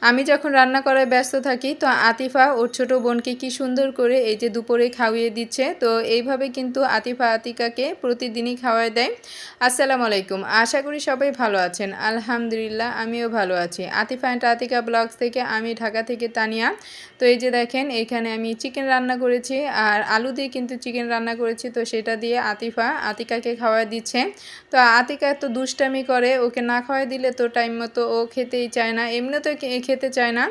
আমি যখন রান্না করায় ব্যস্ত থাকি, তো আতিফা, ওর ছোট বোনকে কি সুন্দর করে এই যে দুপুরে খাওয়িয়ে দিচ্ছে, তো এইভাবে কিন্তু আতিফা আতিকাকে প্রতিদিনই খাওয়ায় দেয়। আসসালামু আলাইকুম, আশা করি সবাই ভালো আছেন। আলহামদুলিল্লাহ, আমিও ভালো আছি। আতিফা অ্যান্ড আতিকা ব্লগস থেকে আমি ঢাকা থেকে তানিয়া। তো এই যে দেখেন, এখানে আমি চিকেন রান্না করেছি, আর আলু দিয়ে কিন্তু চিকেন রান্না করেছি, তো সেটা দিয়ে আতিফা আতিকাকে খাওয়াই দিচ্ছে। তো আতিকা তো দুষ্টামি করে, ওকে না খাওয়াই দিলে তো টাইম মতো ও খেতেই চায় না। এমনিতেও খে- খেতে চায় না।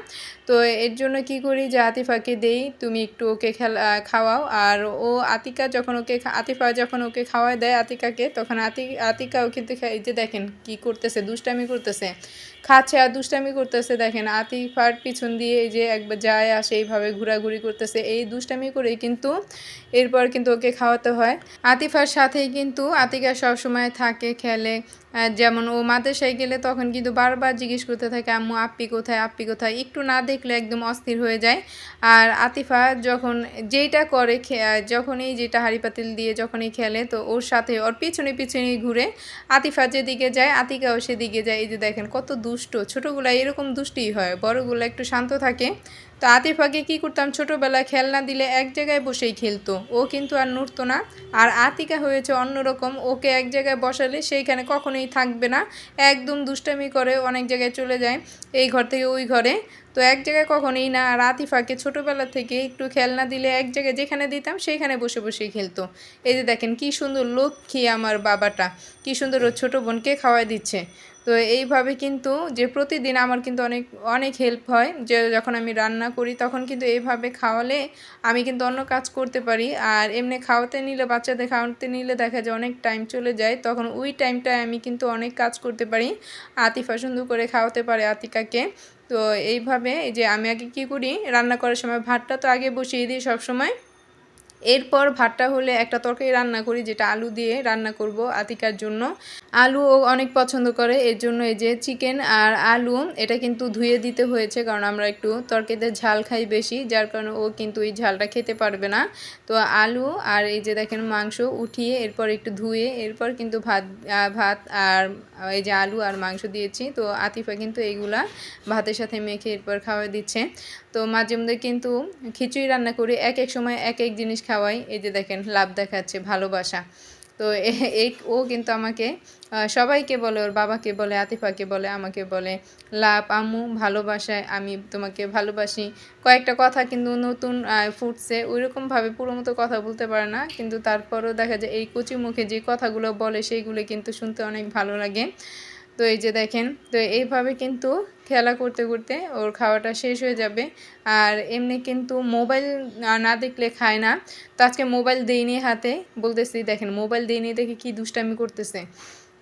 তো এর জন্য কি করি যে আতিফাকে দেই, তুমি একটু ওকে খেলা, খাওয়াও। আর ও আতিকা যখন ওকে আতিফা যখন ওকে খাওয়াই দেয় আতিকাকে, তখন আতি, আতিকাও কিন্তু যে দেখেন কি করতেছে, দুষ্টামি করতেছে। খাচ্ছে আর দুষ্টামি করতেছে, দেখেন আতিফার পিছন দিয়ে এই যে একবার যায় আসে, এইভাবে ঘোরাঘুরি করতেছে, এই দুষ্টামি করেই কিন্তু এরপর কিন্তু ওকে খাওয়াতে হয়। আতিফার সাথেই কিন্তু আতিকা সবসময় থাকে, খেলে। যেমন ও মাদ্রাসায় গেলে তখন কিন্তু বারবার জিজ্ঞেস করতে থাকে, আম্মু আপ্পি কোথায়? আপ্পি কোথায়? একটু না দেখলে একদম অস্থির হয়ে যায়। আর আতিফা যখন যেইটা করে যখনই যেটা হাঁড়ি পাতিল দিয়ে যখনই খেলে, তো ওর সাথে ওর পিছনে পিছনেই ঘুরে আতিফা যেদিকে যায়, আতিকাও সেদিকে যায়। এই যে দেখেন কত দুষ্ট, ছোটোগুলা এরকম দুষ্টিই হয়, বড়গুলো একটু শান্ত থাকে। তো আতিফাকে কি করতাম? ছোটোবেলায় খেলনা দিলে এক জায়গায় বসেই খেলতো, ও কিন্তু আর নড়তো না। আর আতিকা হয়েছে অন্যরকম, ওকে এক জায়গায় বসালে সেইখানে কখনোই থাকবে না, একদম দুষ্টামি করে অনেক জায়গায় চলে যায়, এই ঘর থেকে ওই ঘরে। তো এক জায়গায় কখনোই না, আর আতিফাকে ছোটোবেলা থেকে একটু খেলনা দিলে এক জায়গায় যেখানে দিতাম সেইখানে বসে বসেই খেলতো। এই যে দেখেন, কি সুন্দর লক্ষ্মী আমার বাবাটা, কি সুন্দর ও ছোটো বোনকে খাওয়াই দিচ্ছে। তো এইভাবে কিন্তু যে প্রতিদিন আমার কিন্তু অনেক অনেক হেল্প হয়। যে যখন আমি রান্না করি তখন কিন্তু এইভাবে খাওয়ালে আমি কিন্তু অন্য কাজ করতে পারি। আর এমনি খাওয়াতে নিলে, বাচ্চাদের খাওয়াতে নিলে দেখা যায় অনেক টাইম চলে যায়। তখন ওই টাইমটায় আমি কিন্তু অনেক কাজ করতে পারি। আতিফা সুন্দর করে খাওয়াতে পারে আতিকাকে। তো এইভাবে যে আমি আগে কী করি, রান্না করার সময় ভাতটা তো আগে বসিয়ে দিই সবসময়। এরপর ভাতটা হলে একটা তরকারি রান্না করি, যেটা আলু দিয়ে রান্না করব আতিকার জন্য। আলু ও অনেক পছন্দ করে, এর জন্য এই যে চিকেন আর আলু, এটা কিন্তু ধুয়ে দিতে হয়েছে, কারণ আমরা একটু তরকারিতে ঝাল খাই বেশি, যার কারণে ও কিন্তু এই ঝালটা খেতে পারবে না। তো আলু আর এই যে দেখেন মাংস উঠিয়ে এরপর একটু ধুয়ে এরপর কিন্তু ভাত ভাত আর এই যে আলু আর মাংস দিয়েছি। তো আতিফা কিন্তু এইগুলা ভাতের সাথে মেখে এরপর খাওয়া দিচ্ছে। তো মাঝে মধ্যে কিন্তু খিচুড়ি রান্না করি, এক এক সময় এক এক জিনিস খাওয়াই। এই যে দেখেন, লাভ দেখাচ্ছে, ভালোবাসা। তো এই ও কিন্তু আমাকে সবাইকে বলে, ওর বাবাকে বলে, আতিফাকে বলে, আমাকে বলে, লাভ, আম্মু, ভালোবাসায় আমি তোমাকে ভালোবাসি। কয়েকটা কথা কিন্তু নতুন ফুটছে। ওইরকমভাবে পুরো মতো কথা বলতে পারে না, কিন্তু তারপরও দেখা যায়, এই কচি মুখে যে কথাগুলো বলে, সেইগুলো কিন্তু শুনতে অনেক ভালো লাগে। তো এই যে দেখেন, তো এইভাবে কিন্তু খেলা করতে করতে ওর খাওয়াটা শেষ হয়ে যাবে। আর এমনি কিন্তু মোবাইল না দেখলে খায় না। তো আজকে মোবাইল দেইনি হাতে, বলতেছি দেখেন, মোবাইল দেইনি দেখে কি দুষ্টামি করতেছে।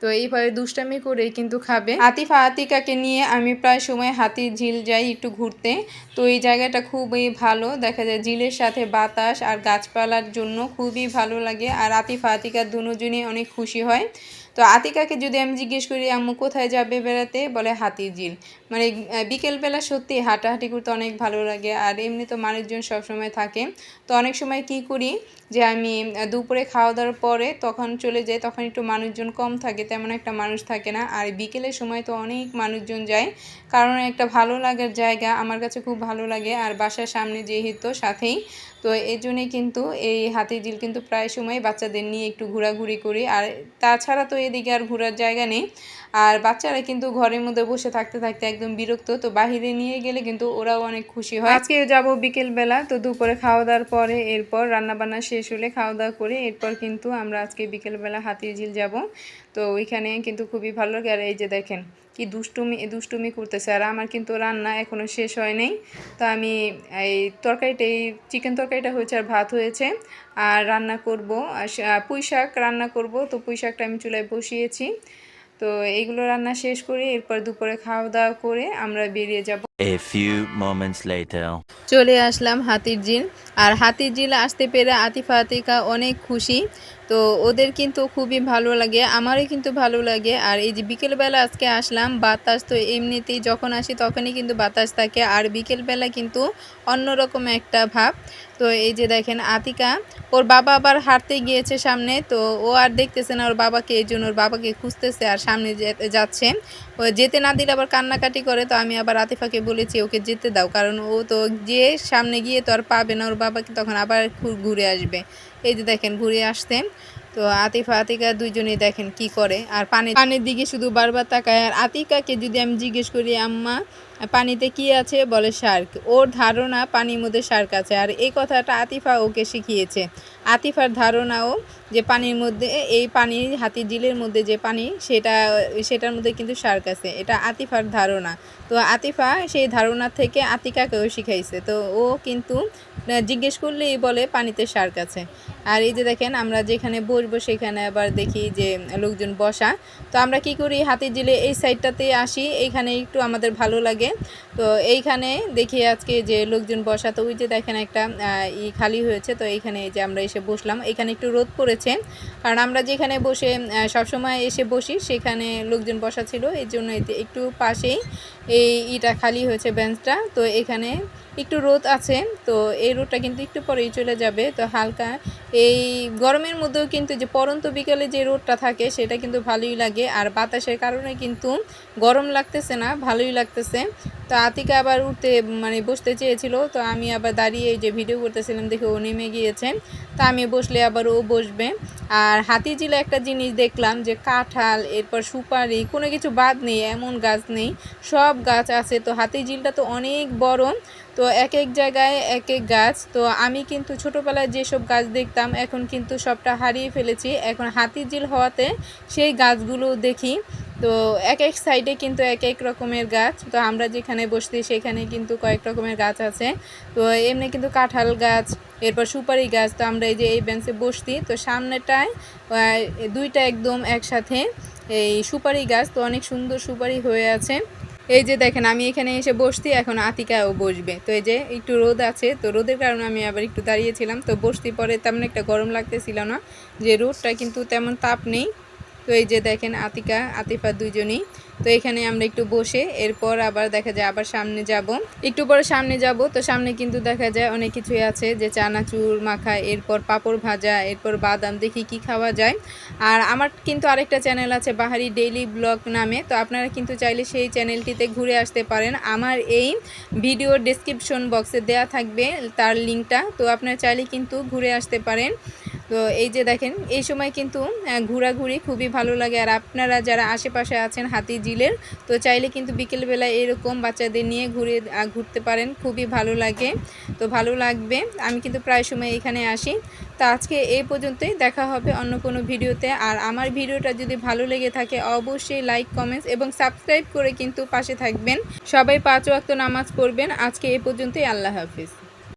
তো এইভাবে দুষ্টামি করেই কিন্তু খাবে। আতিফা আতিকাকে নিয়ে আমি প্রায় সময় হাতির ঝিল যাই একটু ঘুরতে। তো এই জায়গাটা খুবই ভালো, দেখা যায় ঝিলের সাথে বাতাস আর গাছপালার জন্য খুবই ভালো লাগে। আর আতিফা আতিকা দুজনই অনেক খুশি হয়। তো আতিকাকে যদি আমি জিজ্ঞেস করি, আম্মু কোথায় যাবে বেড়াতে? বলে হাতির ঝিল মানে বিকেলবেলা সত্যি হাঁটাহাঁটি করতে অনেক ভালো লাগে। আর এমনি তো মানুষজন সবসময় থাকে। তো অনেক সময় কি করি যে, আমি দুপুরে খাওয়া দাওয়ার পরে তখন চলে যাই, তখন একটু মানুষজন কম থাকে, তেমন একটা মানুষ থাকে না। আর বিকেলের সময় তো অনেক মানুষজন যায়। কারণ একটা ভালো লাগার জায়গা আমার কাছে খুব ভালো লাগে। আর বাসার সামনে যেহেতু সাথেই, তো এই জন্যই কিন্তু এই হাতির ঝিল কিন্তু প্রায় সময় বাচ্চাদের নিয়ে একটু ঘোরাঘুরি করি। আর তাছাড়া তো এদিকে আর ঘোরার জায়গা নেই। আর বাচ্চারা কিন্তু ঘরের মধ্যে বসে থাকতে থাকতে একদম বিরক্ত। তো বাহিরে নিয়ে গেলে কিন্তু ওরাও অনেক খুশি হয়। আজকে যাব বিকেলবেলা, তো দুপুরে খাওয়া দাওয়ার পরে এরপর রান্নাবান্না শেষ হলে খাওয়া দাওয়া করে এরপর কিন্তু আমরা আজকে বিকেলবেলা হাতির ঝিল যাব। তো ওইখানে কিন্তু খুবই ভালো লাগে। আর এই যে দেখেন কি দুষ্টুমি দুষ্টুমি করতেছে। আর আমার কিন্তু রান্না এখনও শেষ হয় নাই। তো আমি এই তরকারিটা, এই চিকেন তরকারিটা হয়েছে আর ভাত হয়েছে। আর রান্না করব পুঁই শাক রান্না করব। তো পুঁই শাকটা আমি চুলায় বসিয়েছি। তো এইগুলো রান্না শেষ করে এরপর দুপুরে খাওয়া দাওয়া করে আমরা বেরিয়ে যাব। A few moments later. চলে আসলাম হাতির ঝিল আর হাতির ঝিল আসতে পেরে আতিফা, আতিকা অনেক খুশি। তো ওদের কিন্তু খুবই ভালো লাগে, আমারও কিন্তু ভালো লাগে। আর এই যে বিকেলবেলা আজকে আসলাম, বাতাস তো এমনিতেই যখন আসি তখনই কিন্তু বাতাস থাকে। আর বিকেলবেলা কিন্তু অন্যরকম একটা ভাব। তো এই যে দেখেন আতিকা, ওর বাবা আবার হাঁটতে গিয়েছে সামনে। তো ও আর দেখতেছে না ওর বাবাকে, এই জন্য ওর বাবাকে খুঁজতেছে আর সামনে যাচ্ছে। ও যেতে না দিলে আবার কান্নাকাটি করে, তো আমি আবার আতিফাকে বলেছি, ওকে যেতে দাও। কারণ ও তো যে সামনে গিয়ে তো আর পাবে না, ওর বাবাকে তখন আবার ঘুরে আসবে। এই যে দেখেন, ঘুরে আসতেন তো আতিফা, আতিকা দুইজনেই দেখেন কি করে। আর পানি পানির দিকে শুধু বারবার তাকায়। আর আতিকাকে যদি আমি জিজ্ঞেস করি, আম্মা পানিতে কি আছে বলে শার্ক? ওর ধারণা পানির মধ্যে শার্ক আছে। আর এই কথাটা আতিফা ওকে শিখিয়েছে। আতিফার ধারণাও যে পানির মধ্যে, এই পানি হাতি জিলের মধ্যে যে পানি, সেটা, সেটার মধ্যে কিন্তু শার্ক আছে। এটা আতিফার ধারণা। তো আতিফা সেই ধারণা থেকে আতিকাকেও শিখাইছে। তো ও কিন্তু জিজ্ঞেস করলেই বলে পানিতে শার্ক আছে। আর এই যে দেখেন, আমরা যেখানে বসবো সেখানে আবার দেখি যে লোকজন বসা। তো আমরা কি করি হাতি জিলে এই সাইডটাতে আসি। এইখানে একটু আমাদের ভালো লাগে। okay তো এইখানে দেখি আজকে যে লোকজন বসা তো ওই যে দেখেন একটা ই খালি হয়েছে, তো এইখানে যে আমরা এসে বসলাম। এখানে একটু রোদ পড়েছে, কারণ আমরা যেখানে বসে সবসময় এসে বসি, সেখানে লোকজন বসা ছিল। এই জন্য একটু পাশেই এই ইটা খালি হয়েছে বেঞ্চটা। তো এখানে একটু রোদ আছে, তো এই রোদটা কিন্তু একটু পরেই চলে যাবে। তো হালকা এই গরমের মধ্যেও কিন্তু যে পরন্ত বিকালে যে রোদটা থাকে, সেটা কিন্তু ভালোই লাগে। আর বাতাসের কারণে কিন্তু গরম লাগতেছে না, ভালোই লাগতেছে। তো আতিকা আবার উঠতে মানে বসতে চেয়েছিল। তো আমি আবার দাঁড়িয়ে যে ভিডিও করতেছিলাম, দেখে ও নেমে গিয়েছে। তা আমি বসলে আবার ও বসবে। আর হাতি জিলে একটা জিনিস দেখলাম যে কাঁঠাল, এরপর সুপারি, কোনো কিছু বাদ নেই, এমন গাছ নেই, সব গাছ আছে। তো হাতি ঝিলটা তো অনেক বড়। তো এক এক জায়গায় এক এক গাছ। তো আমি কিন্তু ছোটোবেলায় যেসব গাছ দেখতাম, এখন কিন্তু সবটা হারিয়ে ফেলেছি। এখন হাতি ঝিল হওয়াতে সেই গাছগুলো দেখি। তো এক এক সাইডে কিন্তু এক এক রকমের গাছ। তো আমরা যেখানে বসছি সেখানে কিন্তু কয়েক রকমের গাছ আছে। তো এমনি কিন্তু কাঁঠাল গাছ, এরপর সুপারি গাছ। তো আমরা এই যে এই বেঞ্চে বসছি তো সামনেটায় দুইটা একদম একসাথে এই সুপারি গাছ। তো অনেক সুন্দর সুপারি হয়ে আছে। এই যে দেখেন, আমি এখানে এসে বসছি এখন আতিকাও বসবে। তো এই যে একটু রোদ আছে, তো রোদের কারণে আমি আবার একটু দাঁড়িয়েছিলাম। তো বসতে পরে তেমন একটা গরম লাগতেছিল না, যে রোদটা কিন্তু তেমন তাপ নেই। তো এই যে দেখেন আতিকা আতিফা দুজনেই তো এখানে আমরা একটু বসে, এরপর আবার দেখা যায় আবার সামনে যাব। একটু পরে সামনে যাব, তো সামনে কিন্তু দেখা যায় অনেক কিছুই আছে, যে চানাচুর, মাখা, এরপর পাঁপড় ভাজা, এরপর বাদাম, দেখি কি খাওয়া যায়। আর আমার কিন্তু আরেকটা চ্যানেল আছে, বাহারি ডেইলি ব্লগ নামে, তো আপনারা কিন্তু চাইলে সেই চ্যানেলটিতে ঘুরে আসতে পারেন। আমার এই ভিডিও ডেসক্রিপশন বক্সে দেয়া থাকবে তার লিঙ্কটা, তো আপনারা চাইলে কিন্তু ঘুরে আসতে পারেন। তো এই যে দেখেন, এই সময় কিন্তু ঘোরাঘুরি খুবই ভালো লাগে। আর আপনারা যারা আশেপাশে আছেন হাতি জিলের। তো চাইলে কিন্তু বিকেলবেলা এরকম বাচ্চাদের নিয়ে ঘুরে ঘুরতে পারেন। খুবই ভালো লাগে। তো ভালো লাগবে। আমি কিন্তু প্রায় সময় এখানে আসি। তো আজকে এই পর্যন্তই। দেখা হবে অন্য কোনো ভিডিওতে। আর আমার ভিডিওটা যদি ভালো লেগে থাকে, অবশ্যই লাইক, কমেন্টস এবং সাবস্ক্রাইব করে কিন্তু পাশে থাকবেন। সবাই পাঁচ ওয়াক্ত নামাজ পড়বেন। আজকে এই পর্যন্তই। আল্লাহ হাফিজ।